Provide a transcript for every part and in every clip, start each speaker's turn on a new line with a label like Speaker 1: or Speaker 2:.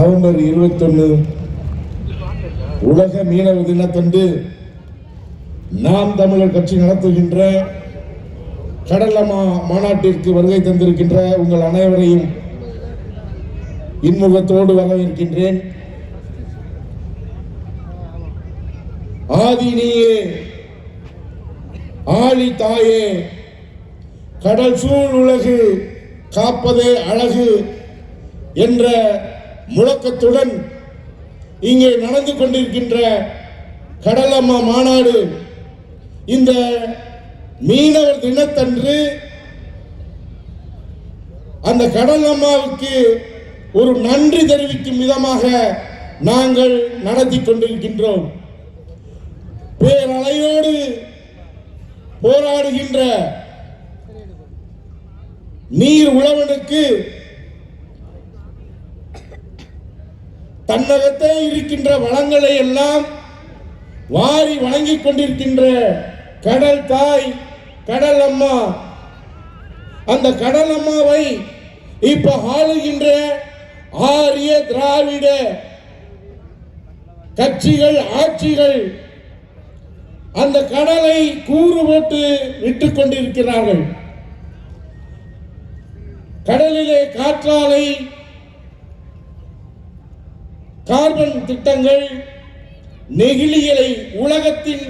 Speaker 1: November இருபத்தொன்னு உலக மீனவர் தினத்தன்று நாம் தமிழர் கட்சி நடத்துகின்ற கடலமா மாநாட்டிற்கு வருகை தந்திருக்கின்ற உங்கள் அனைவரையும் இன்முகத்தோடு வரவேற்கின்றேன். ஆதினியே ஆழி தாயே கடல் சூழ் உலகு காப்பதே அழகு என்ற முழக்கத்துடன் இங்கே நடந்து கொண்டிருக்கின்ற கடலம்மா மாநாடு. இந்த மீனவர் தினத்தன்று அந்த கடல் அம்மாவுக்கு ஒரு நன்றி தெரிவிக்கும் விதமாக நாங்கள் நடத்தி கொண்டிருக்கின்றோம். பேரலையோடு போராடுகின்ற நீர் உழவனுக்கு தன்னகத்தே இருக்கின்ற வளங்களை எல்லாம் வாரி வணங்கிக் கொண்டிருக்கின்ற கடல் தாய் கடல் அம்மா. அந்த கடல் அம்மாவை இப்ப ஆளுகின்ற ஆரிய திராவிட கட்சிகள் ஆட்சிகள் அந்த கடலை கூறு போட்டு விட்டுக் கொண்டிருக்கிறார்கள். கடலிலே காற்றாலை கார்பன் திட்டங்கள் நெகிழிகளை உலகத்தின்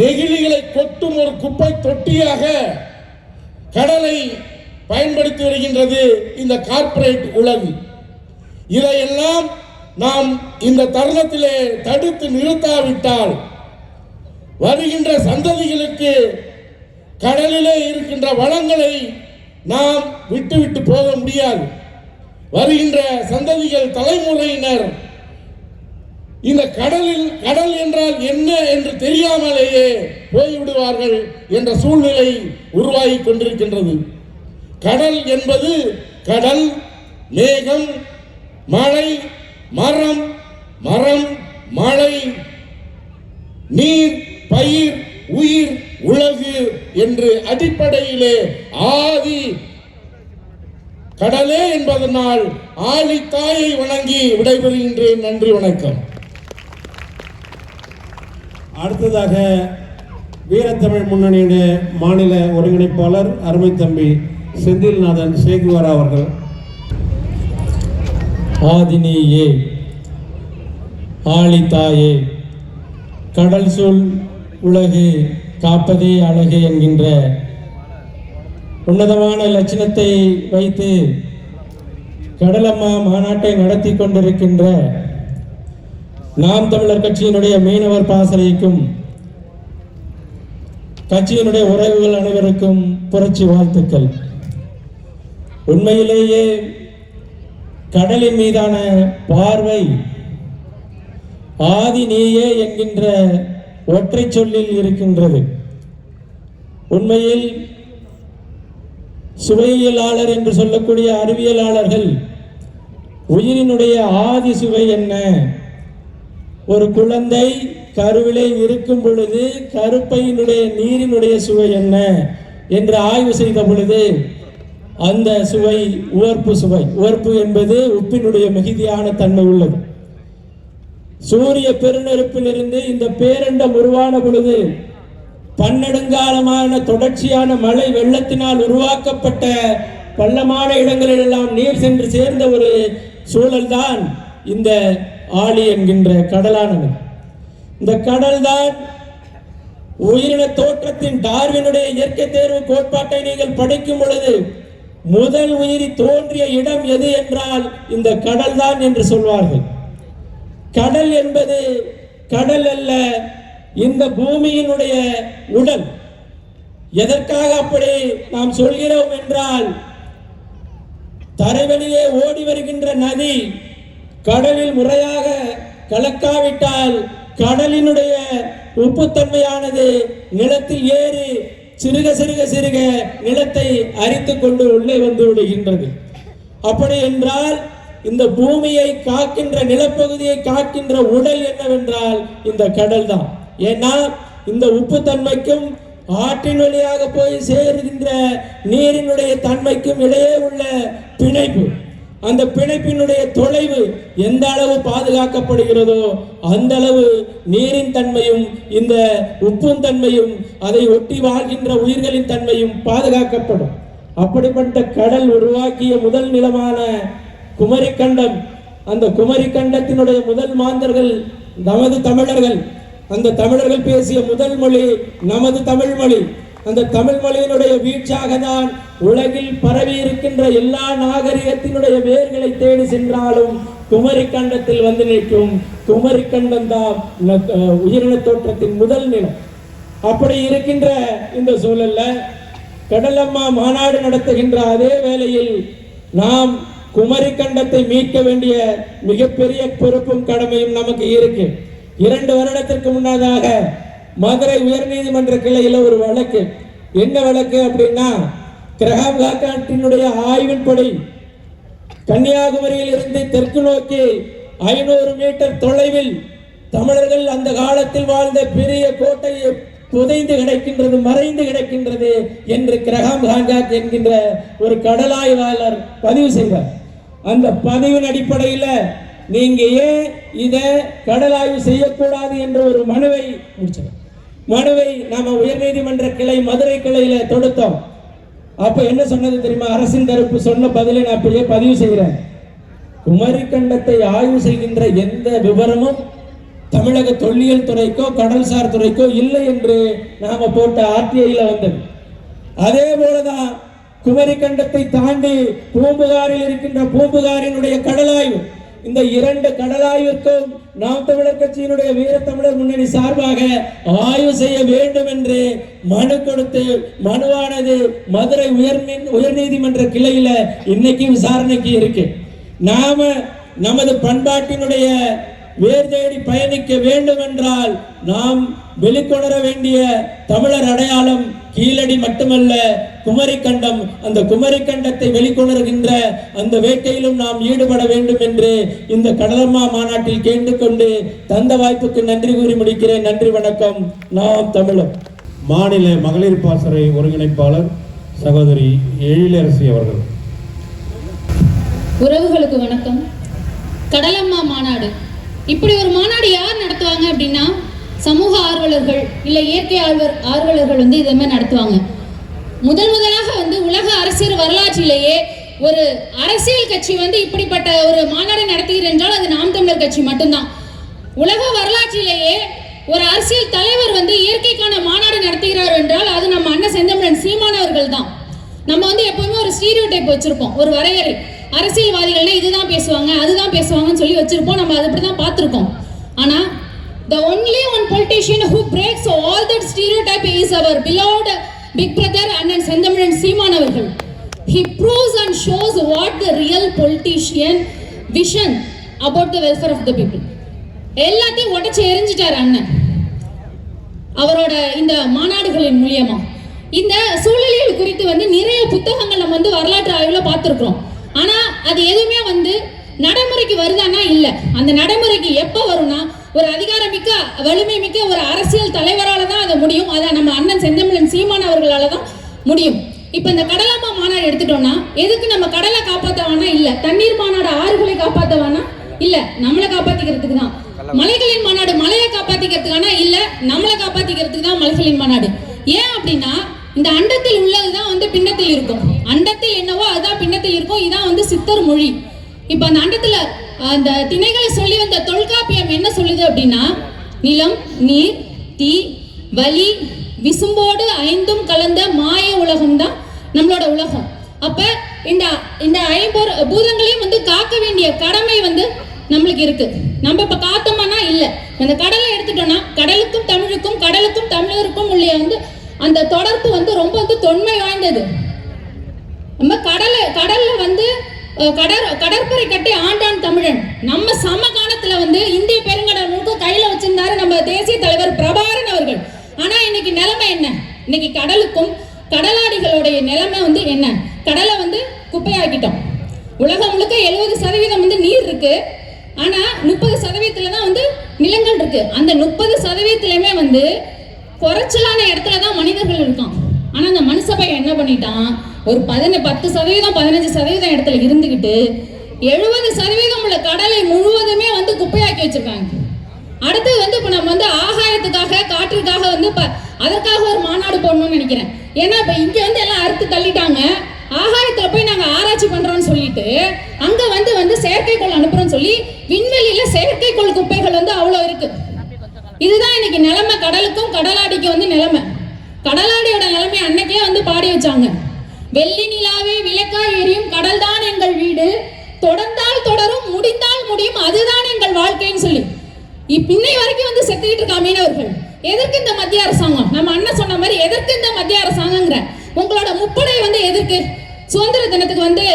Speaker 1: நெகிழிகளை கொட்டும் ஒரு குப்பை தொட்டியாக கடலை பயன்படுத்தி வருகின்றது இந்த கார்ப்பரேட் உலகு. இதையெல்லாம் நாம் இந்த தருணத்திலே தடுத்து நிறுத்தாவிட்டால் வருகின்ற சந்ததிகளுக்கு கடலிலே இருக்கின்ற வளங்களை நாம் விட்டுவிட்டு போக முடியாது. வருகின்ற சந்ததிகள் தலைமுறையினர் இந்த கடலில் கடல் என்றால் என்ன என்று தெரியாமலேயே போய்விடுவார்கள் என்ற சூழ்நிலை உருவாகி கொண்டிருக்கின்றது. கடல் என்பது கடல் மேகம் மழை மரம் மரம் மழை நீர் பயிர் உயிர் உலகு என்று அடிப்படையிலே ஆதி கடலே என்பதனால் ஆழி தாயை வணங்கி விடைபெறுகின்றேன். நன்றி வணக்கம்.
Speaker 2: அடுத்ததாக வீரத்தமிழ் முன்னணியுடைய மாநில ஒருங்கிணைப்பாளர் அருமை தம்பி செந்தில்நாதன் சேகுவாரா அவர்கள்.
Speaker 3: ஆதினியே ஆளித்தாயே கடல் சொல் உலகு காப்பதே அழகு என்கின்ற உன்னதமான லட்சணத்தை வைத்து கடலம்மா மாநாட்டை நடத்தி கொண்டிருக்கின்ற நாம் தமிழர் கட்சியினுடைய மீனவர் பாசறைக்கும் கட்சியினுடைய உறவுகள் அனைவருக்கும் புரட்சி வாழ்த்துக்கள். உண்மையிலேயே கடலின் மீதான பார்வை ஆதி நீயே என்கின்ற ஒற்றை சொல்லில் இருக்கின்றது. உண்மையில் சுவையியலாளர் என்று சொல்லக்கூடிய அறிவியலாளர்கள் உயிரினுடைய ஆதி சுவை என்ன? ஒரு குழந்தை கருவிலே இருக்கும் பொழுது கருப்பையினுடைய நீரினுடைய சுவை என்ன என்று ஆய்வு செய்த பொழுது அந்த சுவை உவர்ப்பு சுவை. உவர்ப்பு என்பது உப்பினுடைய மிகுதியான தன்மை உள்ளது. சூரிய பெருநெருப்பிலிருந்து இந்த பேரண்டம் உருவான பொழுது பன்னெடுங்காலமான தொடர்ச்சியான மழை வெள்ளத்தினால் உருவாக்கப்பட்ட பள்ளமான இடங்களிலெல்லாம் நீர் சென்று சேர்ந்த ஒரு சூழல்தான் இந்த ஆழி என்கின்ற கடலானது. இந்த கடல் தான் உயிரின தோற்றத்தின் டார்வினுடைய இயற்கை தேர்வு கோட்பாட்டை நீங்கள் படிக்கும் பொழுது முதல் உயிரி தோன்றிய இடம் எது என்றால் இந்த கடல் தான் என்று சொல்வார்கள். கடல் என்பது கடல் அல்ல இந்த பூமியினுடைய உடல். எதற்காக அப்படி நாம் சொல்கிறோம் என்றால் தரைவெளியே ஓடி வருகின்ற நதி கடலில் முறையாக கலக்காவிட்டால் கடலினுடைய உப்புத்தன்மையானது நிலத்தில் ஏறி சிறுக சிறுக சிறுக நிலத்தை அரித்து கொண்டு உள்ளே வந்து விடுகின்றது. அப்படி என்றால் இந்த பூமியை காக்கின்ற நிலப்பகுதியை காக்கின்ற உடல் என்னவென்றால் இந்த கடல் தான் ஏன்னா இந்த உப்பு தன்மைக்கும் ஆற்றின் வழியாக போய் சேருகின்ற நீரினுடைய தன்மைக்கும் இடையே உள்ள பிணைப்பு. அந்த பிணைப்பினுடைய தொலைவு எந்த அளவு பாதுகாக்கப்படுகிறதோ அந்த அளவு நீரின் தன்மையும் இந்த உப்பும் தன்மையும் அதை ஒட்டி வாழ்கின்ற உயிர்களின் தன்மையும் பாதுகாக்கப்படும். அப்படிப்பட்ட கடல் உருவாக்கிய முதல் நிலமான குமரிக்கண்டம் அந்த குமரிக்கண்டத்தினுடைய முதல் மாந்தர்கள் நமது தமிழர்கள். அந்த தமிழர்கள் பேசிய முதல் மொழி நமது தமிழ் மொழி. அந்த தமிழ் மொழியினுடைய வீழ்ச்சியாக தான் உலகில் பரவி இருக்கின்ற எல்லா நாகரிகத்தினுடைய வேர்களை தேடி சென்றாலும் குமரி கண்டத்தில் வந்து நிற்கும். குமரி கண்டம் தான் உயிரின தோற்றத்தின் முதல் நிலம். அப்படி இருக்கின்ற இந்த சூழல்ல கடலம்மா மாநாடு நடத்துகின்ற அதே வேளையில் நாம் குமரி கண்டத்தை மீட்க வேண்டிய மிகப்பெரிய பொறுப்பும் கடமையும் நமக்கு இருக்கு. இரண்டு வருடத்திற்கு முன்னதாக மதுரை உயர்நீதிமன்ற கிளையில ஒரு வழக்கு. என்ன வழக்கு அப்படின்னா கிரகாம் காக்காட்டினுடைய ஆய்வின்படி கன்னியாகுமரியில் இருந்து தெற்கு நோக்கி ஐநூறு மீட்டர் தொலைவில் தமிழர்கள் அந்த காலத்தில் வாழ்ந்த பெரிய கோட்டையை புதைந்து கிடக்கின்றது மறைந்து கிடக்கின்றது என்று கிரகாம் ஹாங்காக் என்கின்ற ஒரு கடலாய்வாளர் பதிவு செய்வார். அந்த பதிவின் அடிப்படையில் நீங்க ஏன் இதை கடலாய்வு செய்யக்கூடாது என்ற ஒரு மனுவை முடிச்சார் மனுவை நாம உயர்நீதிமன்ற கிளை மதுரை கிளையில தொடுத்தோம். அப்ப என்ன சொன்னது தெரியுமா? அரசின் தரப்பு சொன்ன பதிலை நான் இப்படியே பதிவு செய்கிறேன். குமரி கண்டத்தை ஆய்வு செய்கின்ற எந்த விவரமும் தமிழக தொல்லியல் துறைக்கோ கடல்சார் துறைக்கோ இல்லை என்று நாம போட்ட ஆர்டிஐல வந்தது. அதே போலதான் குமரி கண்டத்தை தாண்டி பூம்புகாரில் இருக்கின்ற பூம்புகாரினுடைய கடலாய்வு. இந்த இரண்டு கடலாய்விற்கும் நாம் தமிழர் கட்சியினுடைய வீரத்தமிழர் முன்னணி சார்பாக ஆய்வு செய்ய வேண்டும் என்று மனு கொடுத்து மனுவானது மதுரை உயர் உயர்நீதிமன்ற கிளையில இன்னைக்கு விசாரணைக்கு இருக்கு. நாம நமது பண்பாட்டினுடைய வேர் தேடி பயணிக்க வேண்டும் என்றால் நாம் வெளிக்கொணர வேண்டிய தமிழர் அடையாளம் கீழடி மட்டுமல்ல குமரி கண்டம் அந்த குமரி கண்டத்தை வெளிக்கொணர்கின்ற அந்த வேட்டையிலும் நாம் ஈடுபட வேண்டும் என்று இந்த கடலம்மா மாநாட்டில் கேட்டுக்கொண்டு தந்த வாய்ப்புக்கு நன்றி கூறி முடிக்கிறேன். நன்றி வணக்கம். நாம் தமிழர்.
Speaker 2: மாநில மகளிர் பாசறை ஒருங்கிணைப்பாளர் சகோதரி எழிலரசி அவர்கள்.
Speaker 4: உறவுகளுக்கு வணக்கம். கடலம்மா மாநாடு. இப்படி ஒரு மாநாடு யார் நடத்துவாங்க அப்படின்னா சமூக ஆர்வலர்கள் இல்லை இயற்கை ஆர்வ ஆர்வலர்கள் வந்து இதே மாதிரி நடத்துவாங்க. முதல் முதலாக வந்து உலக அரசியல் வரலாற்றிலேயே ஒரு அரசியல் கட்சி வந்து இப்படிப்பட்ட ஒரு மாநாடு நடத்துகிறது என்றால் அது நாம் தமிழர் கட்சி மட்டும்தான். உலக வரலாற்றிலேயே ஒரு அரசியல் தலைவர் வந்து இயற்கைக்கான மாநாடு நடத்துகிறார் என்றால் அது நம்ம அண்ணன் செந்தமிழன் சீமானவர்கள் தான். நம்ம வந்து எப்பவுமே ஒரு ஸ்டீரியோ டைப் வச்சிருப்போம் ஒரு வரையறை. அரசியல்வாதிகள்னா இதுதான் பேசுவாங்க அதுதான் பேசுவாங்கன்னு சொல்லி வச்சிருப்போம் நம்ம அது தான் பார்த்துருக்கோம். ஆனா the only politician who breaks all that stereotype is our beloved big brother Annan Senthamizhan Seeman அவர்கள் he proves and shows what the real politician vision about the welfare of the people. எல்லாத்தையும் உடச்சு எரிஞ்சிட்டார் அண்ணன். அவரோட இந்த மாநாடுகளின் மூலியமா. இந்த சூழலியல் குறித்து வந்து நிறைய புத்தகங்கள் நம்ம வந்து வரலாற்று ஆய்வுல பார்த்துருக்குறோம். ஆனா அது எதுவுமே வந்து நடைமுறைக்கு வருதானா இல்ல. அந்த நடைமுறைக்கு எப்போ வரும்னா ஒரு அதிகாரமிக்க வலிமை மிக்க ஒரு அரசியல் தலைவரால் தான் அது முடியும். அதை நம்ம அண்ணன் செந்தமிழன் சீமான் அவர்களால் தான் முடியும். இப்போ இந்த கடலாமா மாநாடு எடுத்துட்டோம்னா எதுக்கு நம்ம கடலை காப்பாற்றவானா இல்லை தண்ணீர் மாநாடு ஆறுகளை காப்பாற்ற வேணா இல்லை நம்மளை காப்பாற்றிக்கிறதுக்கு தான் மலைகளின் மாநாடு மலையை காப்பாற்றிக்கிறதுக்கானா இல்லை நம்மளை காப்பாற்றிக்கிறதுக்கு தான் மலைகளின் மாநாடு. ஏன் அப்படின்னா இந்த அண்டத்தில் உள்ளது தான் வந்து பின்னத்தில் இருக்கும். அண்டத்தில் என்னவோ அதுதான் பின்னத்தில் இருக்கும். இதான் வந்து சித்தர் மொழி. இப்ப அந்த அண்டத்துல அந்த திணைகளை சொல்லி வந்த தொல்காப்பியம் என்ன சொல்லுது அப்படின்னா நிலம் நீர் தீ வலி விசும்போடு ஐந்தும் கலந்த மாய உலகம் தான் நம்மளோட உலகம். அப்ப இந்த இந்த ஐம்பொரு பூதங்களையும் வந்து காக்க வேண்டிய கடமை வந்து நம்மளுக்கு இருக்கு. நம்ம இப்ப காத்தோம்னா இல்ல. அந்த கடலை எடுத்துட்டோம்னா கடலுக்கும் தமிழுக்கும் கடலுக்கும் தமிழருக்கும் உள்ள வந்து அந்த தொடர்பு வந்து ரொம்ப வந்து தொன்மை வாய்ந்தது. நம்ம கடலை கடல்ல வந்து கடற் கடற்பரை கட்டி ஆண்டான் தமிழன். நம்ம சமகாலத்துல வந்து இந்திய பெருங்கடல் முழுக்க கையில வச்சிருந்தாரு நம்ம தேசிய தலைவர் பிரபாகரன் அவர்கள். ஆனா இன்னைக்கு நிலைமை என்ன? இன்னைக்கு கடலுக்கும் கடலாடிகளுடைய நிலைமை வந்து என்ன? கடலை வந்து குப்பையாக்கிட்டோம். உலகம் முழுக்க எழுபது சதவீதம் வந்து நீர் இருக்கு. ஆனா முப்பது சதவீதத்துல தான் வந்து நிலங்கள் இருக்கு. அந்த முப்பது சதவீதத்துலயுமே வந்து குறைச்சலான இடத்துல தான் மனிதர்கள் இருக்கான் ஆனா அந்த மனுஷ என்ன பண்ணிட்டான்? ஒரு பதின பத்து சதவீதம் பதினஞ்சு சதவீதம் இடத்துல இருந்துக்கிட்டு எழுபது சதவீதம் உள்ள கடலை முழுவதுமே வந்து குப்பையாக்கி வச்சிருக்காங்க. அடுத்து வந்து இப்போ நம்ம வந்து ஆகாயத்துக்காக காற்றுக்காக வந்து இப்போ அதற்காக ஒரு மாநாடு போடணும்னு நினைக்கிறேன். ஏன்னா இப்போ இங்கே வந்து எல்லாம் அறுத்து தள்ளிட்டாங்க. ஆகாயத்தில் போய் நாங்கள் ஆராய்ச்சி பண்ணுறோம்னு சொல்லிட்டு அங்கே வந்து வந்து செயற்கைக்கோள் அனுப்புறோம்னு சொல்லி விண்வெளியில் செயற்கைக்கோள் குப்பைகள் வந்து அவ்வளோ இருக்கு. இதுதான் இன்னைக்கு நிலைமை. கடலுக்கும் கடலாடிக்கும் வந்து நிலைமை. கடலாடியோட நிலைமை அன்னைக்கே வந்து பாடி வச்சாங்க. வெள்ளி நிலாவே விளக்காய் எரியும் கடல் தான் எங்கள் வீடு. தொடர்ந்தால் தொடரும் முடிந்தால் முடியும் அதுதான் எங்கள் வாழ்க்கைன்னு சொல்லி. இன்னை வரைக்கும் வந்து செத்துக்கிட்டு இருக்கா மீனவர்கள். எதற்கு இந்த மத்திய அரசாங்கம்? நம்ம அண்ணன் சொன்ன மாதிரி எதற்கு இந்த மத்திய அரசாங்கங்கிற உங்களோட முப்படை வந்து எதற்கு? சுதந்திர தினத்துக்கு வந்து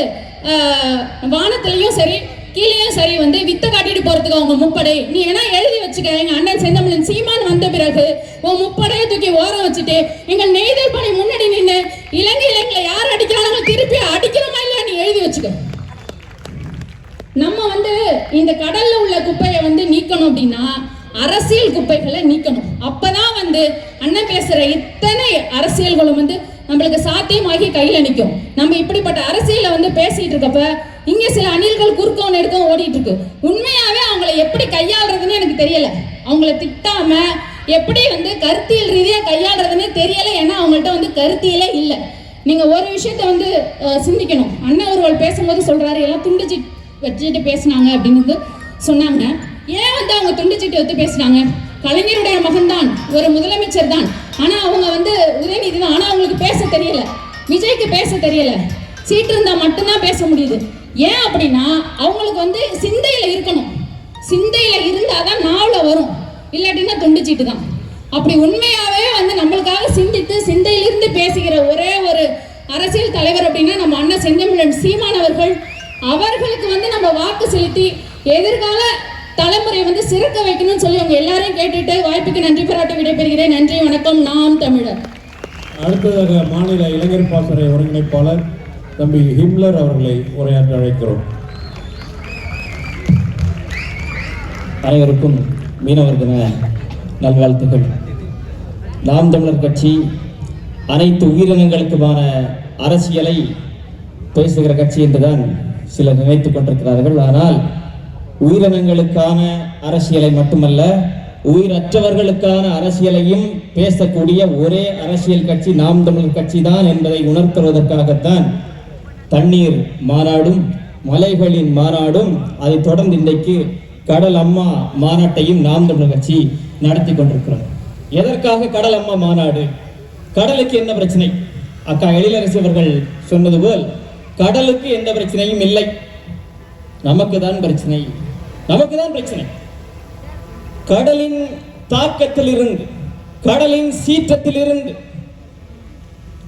Speaker 4: வானத்திலையும் சரி கீழேயும் சரி வந்து வித்த காட்டிட்டு போறதுக்கு அவங்க முப்படை. நீ வேணா எழுதி வச்சுக்க. எங்க அண்ணன் செந்தமிழன் சீமான் வந்த பிறகு உன் முப்படையை தூக்கி ஓரம் வச்சுட்டு எங்கள் நெய்தல் பணி முன்னாடி நின்று இலங்கையில எங்களை யார் அடிக்கிறாங்க திருப்பி அடிக்கிறோமா இல்லையா நீ எழுதி வச்சுக்க. நம்ம வந்து இந்த கடல்ல உள்ள குப்பையை வந்து நீக்கணும் அப்படின்னா அரசியல் குப்பைகளை நீக்கணும். அப்பதான் வந்து அண்ணன் பேசுற இத்தனை அரசியல்களும் வந்து நம்மளுக்கு சாத்தியமாகி கையில நிற்கும் நம்ம இப்படிப்பட்ட அரசியலை வந்து பேசிட்டு இருக்கப்ப இங்க சில அணில்கள் குறுக்கம் நெடுக்கம் ஓடிட்டு இருக்கு. உண்மையாவே அவங்கள எப்படி கையாளுறதுன்னு எனக்கு தெரியல. அவங்கள திட்டாம எப்படி வந்து கருத்தியல் ரீதியா கையாளுறதுன்னு தெரியல. ஏன்னா அவங்கள்ட்ட வந்து கருத்தியலே இல்லை. நீங்க ஒரு விஷயத்த வந்து சிந்திக்கணும். அண்ணன் ஒருவள் பேசும்போது சொல்றாரு எல்லாம் துண்டுச்சி வச்சுட்டு பேசினாங்க அப்படின்னு வந்து சொன்னாங்க. ஏன் வந்து அவங்க துண்டு வந்து பேசினாங்க? கலைஞருடைய மகன் தான் ஒரு முதலமைச்சர் தான். ஆனா அவங்க வந்து உதயநிதி தான். ஆனா அவங்களுக்கு பேச தெரியல. விஜய்க்கு பேச தெரியல. சீட்டு இருந்தா மட்டும்தான் பேச முடியுது. ஏன் அப்படின்னா அவங்களுக்கு வந்து சிந்தையில் இருக்கணும். சிந்தையில் இருந்தால் தான் நாவில் வரும். இல்லாட்டின்னா துண்டிச்சிட்டு தான். அப்படி உண்மையாகவே வந்து நம்மளுக்காக சிந்தித்து சிந்தையிலிருந்து பேசுகிற ஒரே ஒரு அரசியல் தலைவர் அப்படின்னா நம்ம அண்ணன் செந்தமிழன் சீமான் அவர்கள். அவர்களுக்கு வந்து நம்ம வாக்கு செலுத்தி எதிர்கால தலைமுறை வந்து சிறக்க வைக்கணும்னு சொல்லி அவங்க எல்லாரையும் கேட்டுட்டு வாய்ப்புக்கு நன்றி பாராட்டி விடைபெறுகிறேன். நன்றி வணக்கம். நாம் தமிழர்.
Speaker 2: அடுத்ததாக மாநில இளைஞர் பாசறை ஒருங்கிணைப்பாளர் தம்பி ஹிம்லர் அவர்களை உரையாற்ற அழைக்கிறோம்.
Speaker 5: அனைவருக்கும் மீனவர் தின நல்வாழ்த்துக்கள். நாம் தமிழர் கட்சி அனைத்து உயிரினங்களுக்குமான அரசியலை பேசுகிற கட்சி என்றுதான் சிலர் நினைத்துக் கொண்டிருக்கிறார்கள். ஆனால் உயிரினங்களுக்கான அரசியலை மட்டுமல்ல உயிரற்றவர்களுக்கான அரசியலையும் பேசக்கூடிய ஒரே அரசியல் கட்சி நாம் தமிழர் கட்சி தான் என்பதை உணர்த்துவதற்காகத்தான் தண்ணீர் மாநாடும் மலைகளின் மாநாடும் அதைத் தொடர்ந்து இன்றைக்கு கடல் அம்மா மாநாட்டையும் நாம் தமிழர் கட்சி நடத்தி கொண்டிருக்கிறோம் எதற்காக கடல் அம்மா மாநாடு? கடலுக்கு என்ன பிரச்சனை? அக்கா எழிலரசி அவர்கள் சொன்னது போல் கடலுக்கு எந்த பிரச்சனையும் இல்லை. நமக்கு தான் பிரச்சனை. நமக்கு தான் பிரச்சனை. கடலின் தாக்கத்திலிருந்து கடலின் சீற்றத்திலிருந்து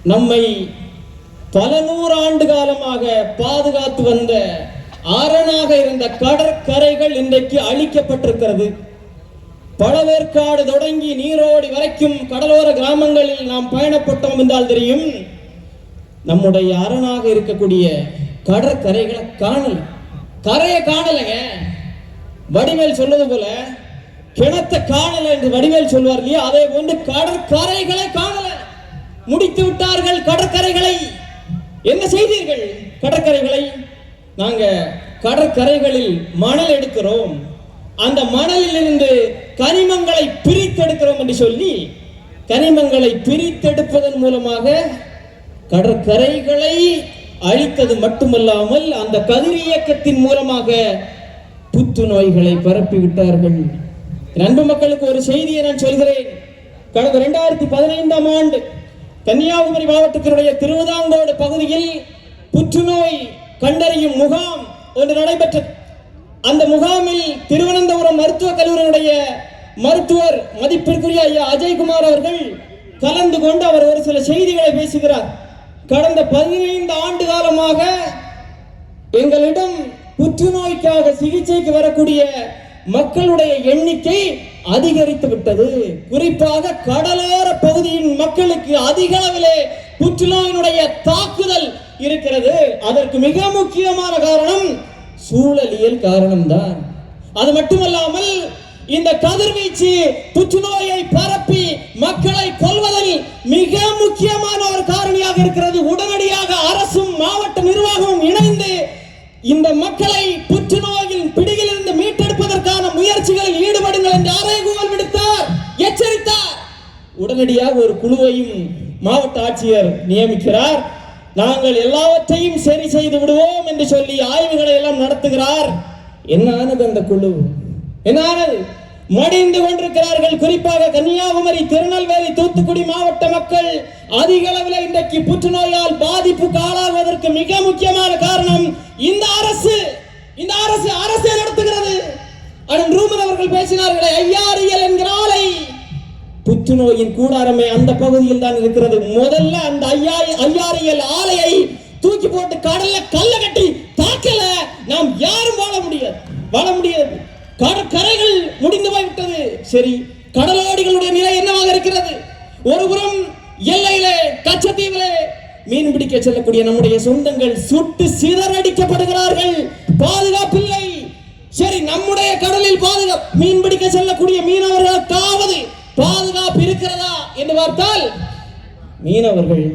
Speaker 5: நம்மை பல நூறு ஆண்டு காலமாக பாதுகாத்து வந்த அரணாக இருந்த கடற்கரைகள் இன்றைக்கு அழிக்கப்பட்டிருக்கிறது. பழவேற்காடு தொடங்கி நீரோடி வரைக்கும் கடலோர கிராமங்களில் நாம் பயணப்பட்டோம் என்றால் தெரியும். நம்முடைய அரணாக இருக்கக்கூடிய கடற்கரைகளை காணல. கரையை காணலைங்க. வடிவேல் சொன்னது போல கிணத்தை காணல என்று வடிவேல் சொல்வார் இல்லையா? அதே போன்று கடற்கரைகளை காணல. முடித்து விட்டார்கள் கடற்கரைகளை. என்ன செய்தீர்கள்? கடற்கரைகளை நாங்க கடற்கரைகளில் மணல் எடுக்கிறோம். அந்த மணலில் இருந்து கனிமங்களை பிரித்தெடுக்கிறோம் என்று சொல்லி கனிமங்களை பிரித்தெடுப்பதன் மூலமாக கடற்கரைகளை அழித்தது மட்டுமல்லாமல் அந்த கதிர் இயக்கத்தின் மூலமாக புத்துநோய்களை பரப்பிவிட்டார்கள். அன்பு மக்களுக்கு ஒரு செய்தியை நான் சொல்கிறேன். கடந்த இரண்டாயிரத்தி பதினைந்தாம் ஆண்டு கன்னியாகுமரி மாவட்டத்தினுடைய திருவிதாங்கோடு பகுதியில் புற்றுநோய் கண்டறியும் முகாம் ஒன்று நடைபெற்றது. அந்த முகாமில் திருவனந்தபுரம் மருத்துவக் கல்லூரியினுடைய மருத்துவர் மதிப்பிற்குரிய ஐயா அஜய்குமார் அவர்கள் கலந்து கொண்டு அவர் ஒரு சில செய்திகளை பேசுகிறார். கடந்த பதினைந்து ஆண்டு காலமாக எங்களிடம் புற்றுநோய்க்காக சிகிச்சைக்கு வரக்கூடிய மக்களுடைய எண்ணிக்கை அதிகரித்து விட்டது. குறிப்பாக கடலோர பகுதியின் மக்களுக்கு அதிக அளவிலே புற்றுநோயினுடைய தாக்குதல் இருக்கிறது. அதற்கு மிக முக்கியமான காரணம் சூழலியல் காரணம்தான். அது மட்டுமல்லாமல் இந்த கதிர்வீச்சு புற்றுநோயை பரப்பி மக்களை கொல்வதில் மிக முக்கியமான ஒரு காரணியாக இருக்கிறது. உடனடியாக அரசும் மாவட்ட நிர்வாகமும் இணைந்து இந்த மக்களை உடனடியாக ஒரு குழுவையும் மாவட்ட ஆட்சியர் நியமிக்கிறார். நாங்கள் எல்லாவற்றையும் சரி செய்து விடுவோம் என்று சொல்லி ஆய்வுகளை எல்லாம் நடத்துகிறார். என்ன ஆனது அந்த குழு? என்ன ஆனது? மடிந்து கொண்டிருக்கிறார்கள். குறிப்பாக கன்னியாகுமரி திருநெல்வேலி தூத்துக்குடி மாவட்ட மக்கள் அதிக அளவில் இன்றைக்கு புற்றுநோயால் பாதிப்புக்கு ஆளாகுவதற்கு மிக முக்கியமான காரணம் இந்த அரசு. இந்த அரசு அரசே நடத்துகிறது. அண்ணன் ரூமன் அவர்கள் பேசினார்களே ஐயா புற்றுநோயின் கூடாரமே அந்த பகுதியில் தான் இருக்கிறது. முதல்ல அந்த ஐயா ஐயாரியல் ஆலையை தூக்கி போட்டு கடல்ல கல்ல கட்டி தாக்கல நாம் யாரும் வாழ முடியாது. வாழ முடியாது. கடற்கரைகள் முடிந்து போய்விட்டது. சரி கடலோடிகளுடைய நிலை என்னவாக இருக்கிறது? ஒருபுறம் எல்லையிலே கச்சத்தீவிலே மீன் பிடிக்க செல்லக்கூடிய நம்முடைய சொந்தங்கள் சுட்டு சிதறடிக்கப்படுகிறார்கள். பாதுகாப்பில்லை சரி நம்முடைய கடலில் பாதுகாப்பு மீன் பிடிக்க செல்லக்கூடிய மீனவர்களுக்காவது பாதுகாப்பு இருக்கிறதா என்று பார்த்தால் மீனவர்கள்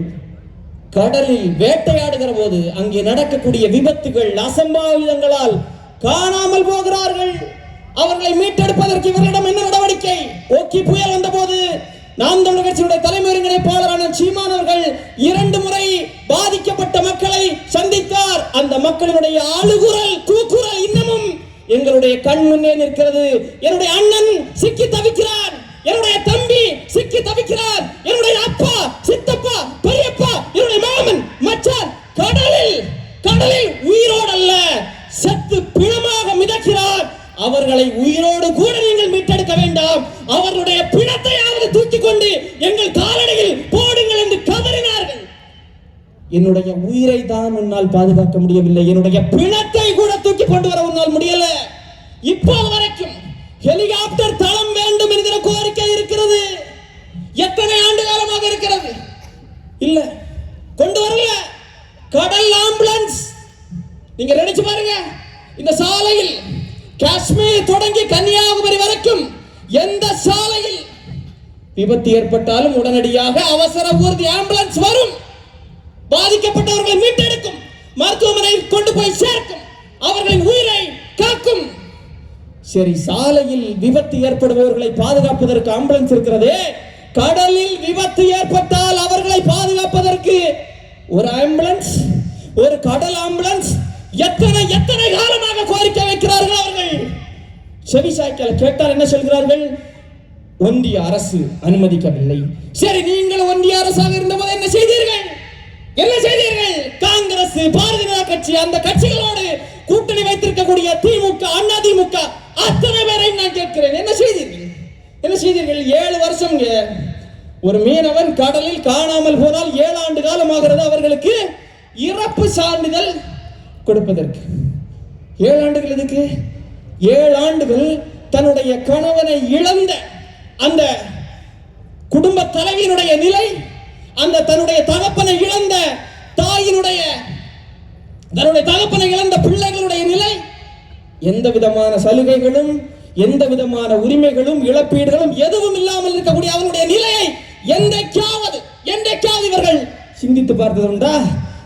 Speaker 5: கடலில் வேட்டையாடுகிற போது அங்கே நடக்கக்கூடிய விபத்துகள் அசம்பாவிதங்களால் காணாமல் போகிறார்கள். அவர்களை மீட்டெடுப்பதற்கு இவர்களிடம் என்ன நடவடிக்கை? ஓக்கி புயல் வந்தபோது நாம் தமிழர் கட்சியுடைய தலைமை ஒருங்கிணைப்பாளரான சீமான் அவர்கள் இரண்டு முறை பாதிக்கப்பட்ட மக்களை சந்தித்தார். அந்த மக்களினுடைய அழுகுரல் கூக்குரல் இன்னமும் எங்களுடைய கண் முன்னே நிற்கிறது. என்னுடைய அண்ணன் சிக்கி தவிக்கிறான் என்னுடைய தம்பி சிக்கி தவிக்கிறார். என்னுடைய அப்பா சித்தப்பா பெரியப்பா என்னுடைய மாமன் மச்சான் கடலில் கடலில் உயிரோடு அல்ல செத்து பிணமாக மிதக்கிறார். அவர்களை உயிரோடு கூட நீங்கள் மீட்டெடுக்க வேண்டாம். அவர்களுடைய பிணத்தையாவது தூக்கி கொண்டு எங்கள் காலடியில் போடுங்கள் என்று கதறினார்கள். என்னுடைய உயிரை தான் உன்னால் பாதுகாக்க முடியவில்லை. என்னுடைய பிணத்தை கூட தூக்கி கொண்டு வர உன்னால் முடியல. இப்போது வரைக்கும் ஹெலிகாப்டர் தள இருக்கிறது. இல்ல. கொண்டு வரல. கடல் ஆம்புலன்ஸ் நீங்க நினைச்சு பாருங்க. இந்த சாலையில் காஷ்மீர் தொடங்கி கன்னியாகுமரி வரைக்கும் எந்த சாலையில் விபத்து ஏற்பட்டாலும் உடனடியாக அவசர ஊர்தி ஆம்புலன்ஸ் வரும். பாதிக்கப்பட்டவர்களை மீட்டெடுக்கும். மருத்துவமனையில் கொண்டு போய் சேர்க்கும். அவர்களின் உயிரை காக்கும். சரி சாலையில் விபத்து ஏற்படுபவர்களை பாதுகாப்பதற்கு ஆம்புலன்ஸ் இருக்கிறதே. கடலில் விபத்து ஏற்பட்டால் அவர்களை பாதுகாப்பதற்கு ஒரு ஆம்புலன்ஸ் ஒரு கடல் ஆம்புலன்ஸ் எத்தனை எத்தனை காலமாக கோரிக்கை வைக்கிறார்கள் அவர்கள்? செவி சாய்க்கல கேட்டால் என்ன சொல்கிறார்கள்? ஒன்றிய அரசு அனுமதிக்கவில்லை. சரி நீங்கள் ஒன்றிய அரசாக இருந்தபோது என்ன செய்தீர்கள்? என்ன செய்தீர்கள்? காங்கிரஸ் பாரதிய ஜனதா கட்சி அந்த கட்சிகளோடு கூட்டணி வைத்திருக்கக்கூடிய திமுக அண்ணா திமுக அத்தனை பேரையும் நான் கேட்கிறேன். என்ன செய்தீர்கள்? என்ன செய்தீர்கள்? ஏழு வருஷம் ஒரு மீனவன் கடலில் காணாமல் போனால் ஏழு ஆண்டு காலமாகிறது அவர்களுக்கு இறப்பு சான்றிதழ் கொடுப்பதற்கு. ஏழு ஆண்டுகள் எதுக்கு? ஏழு ஆண்டுகள் தன்னுடைய கணவனை இழந்த அந்த குடும்ப தலைவியினுடைய நிலை அந்த தன்னுடைய தகப்பனை இழந்த தாயினுடைய தன்னுடைய தகப்பனை இழந்த பிள்ளைகளுடைய நிலை எந்த விதமான சலுகைகளும் எந்த விதமான உரிமைகளும் இழப்பீடுகளும் எதுவும் இல்லாமல் இருக்கக்கூடிய அவனுடைய நிலையை என்றைக்காவது என்றைக்காவது இவர்கள் சிந்தித்து பார்த்ததுண்டா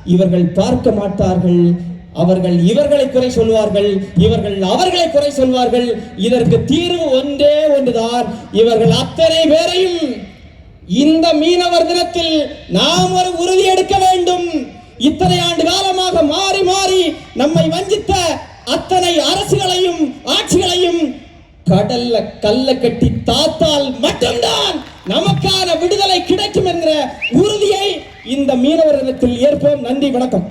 Speaker 5: இவர்கள் பார்க்க மாட்டார்கள். அவர்கள் இவர்களை குறை சொல்வார்கள். இவர்கள் அவர்களை குறை சொல்வார்கள். இதற்கு தீர்வு ஒன்றே ஒன்றுதான். இவர்கள் அத்தனை பேரையும் இந்த மீனவர் தினத்தில் நாம் ஒரு உறுதி எடுக்க வேண்டும். இத்தனை ஆண்டு காலமாக மாறி மாறி நம்மை வஞ்சித்த அத்தனை அரசுகளையும் ஆட்சிகளையும் கடல்ல கல்ல கட்டி தாத்தால் மட்டும்தான் நமக்கான விடுதலை கிடைக்கும் என்கிற உறுதியை இந்த மீனவர் இடத்தில் ஏற்போம். நன்றி வணக்கம்.